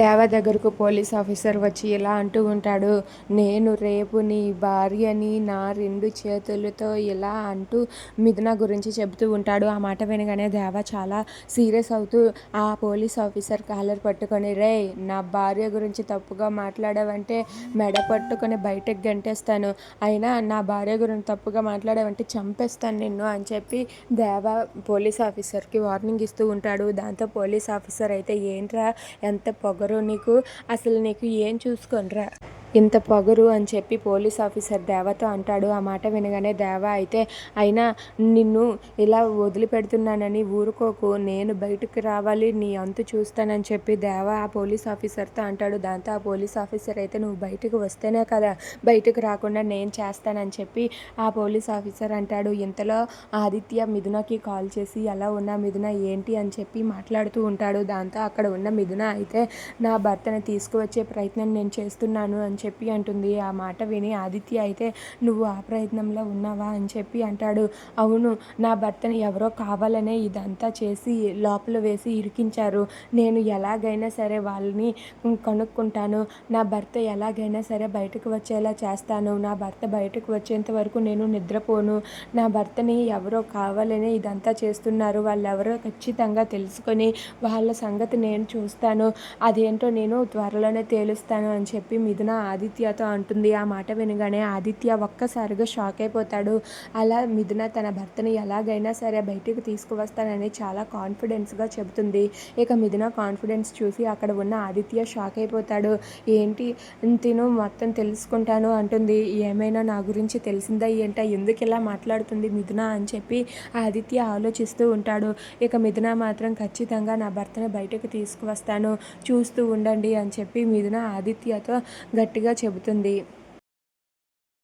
దేవ దగ్గరకు police officer వచ్చి ఇలా అంటూ ఉంటాడు నేను రేపు నీ భార్యని నా రెండు చేతులతో ఇలా అంటూ మిథున గురించి చెబుతూ ఉంటాడు. ఆ మాట వినగానే దేవ చాలా సీరియస్ అవుతూ ఆ పోలీస్ ఆఫీసర్ కాలర్ పట్టుకొని రే నా భార్య గురించి తప్పుగా మాట్లాడావంటే మెడ పట్టుకొని బయటకు గంటేస్తాను. అయినా నా భార్య గురించి తప్పుగా మాట్లాడావంటే చంపేస్తాను నిన్ను అని చెప్పి దేవ పోలీస్ ఆఫీసర్కి వార్నింగ్ ఇస్తూ ఉంటాడు. దాంతో పోలీస్ ఆఫీసర్ అయితే ఏంట్రా ఎంత పొగరు నీకు అసలు నీకు ఏం చూసుకొనిరా? ఇంత పొగరు అని చెప్పి పోలీస్ ఆఫీసర్ దేవతో అంటాడు. ఆ మాట వినగానే దేవ అయితే అయినా నిన్ను ఇలా వదిలిపెడుతున్నానని ఊరుకోకు. నేను బయటకు రావాలి నీ అంతు చూస్తానని చెప్పి దేవ ఆ పోలీస్ ఆఫీసర్తో అంటాడు. దాంతో ఆ పోలీస్ ఆఫీసర్ అయితే నువ్వు బయటకు వస్తేనే కదా బయటకు రాకుండా నేను చేస్తానని చెప్పి ఆ పోలీస్ ఆఫీసర్ అంటాడు. ఇంతలో ఆదిత్య మిథునకి కాల్ చేసి ఎలా ఉన్నా మిథున ఏంటి? అని చెప్పి మాట్లాడుతూ ఉంటాడు. దాంతో అక్కడ ఉన్న మిథున అయితే నా భర్తను తీసుకువచ్చే ప్రయత్నం నేను చేస్తున్నాను అని చెప్పి అంటుంది. ఆ మాట విని ఆదిత్య అయితే నువ్వు ఆ ప్రయత్నంలో ఉన్నావా? అని చెప్పి అంటాడు. అవును నా భర్తని ఎవరో కావాలనే ఇదంతా చేసి లోపల వేసి ఇరికించారు. నేను ఎలాగైనా సరే వాళ్ళని కనుక్కుంటాను. నా భర్త ఎలాగైనా సరే బయటకు వచ్చేలా చేస్తాను. నా భర్త బయటకు వచ్చేంత వరకు నేను నిద్రపోను. నా భర్తని ఎవరో కావాలనే ఇదంతా చేస్తున్నారు. వాళ్ళెవరో ఖచ్చితంగా తెలుసుకొని వాళ్ళ సంగతి నేను చూస్తాను. అదేంటో నేను త్వరలోనే తేలుస్తాను అని చెప్పి మిథున ఆదిత్యతో అంటుంది. ఆ మాట వినగానే ఆదిత్య ఒక్కసారిగా షాక్ అయిపోతాడు. అలా మిథున తన భర్తని ఎలాగైనా సరే బయటికి తీసుకువస్తానని చాలా కాన్ఫిడెన్స్గా చెబుతుంది. ఇక మిథున కాన్ఫిడెన్స్ చూసి అక్కడ ఉన్న ఆదిత్య షాక్ అయిపోతాడు. ఏంటి? తిను మొత్తం తెలుసుకుంటాను అంటుంది. ఏమైనా నా గురించి తెలిసిందా? ఏంట? ఎందుకు ఇలా మాట్లాడుతుంది మిథున? అని చెప్పి ఆదిత్య ఆలోచిస్తూ ఉంటాడు. ఇక మిథున మాత్రం ఖచ్చితంగా నా భర్తను బయటకు తీసుకువస్తాను. చూస్తూ ఉండండి అని చెప్పి మిథున ఆదిత్యతో గట్టి గట్టిగా చెబుతుంది.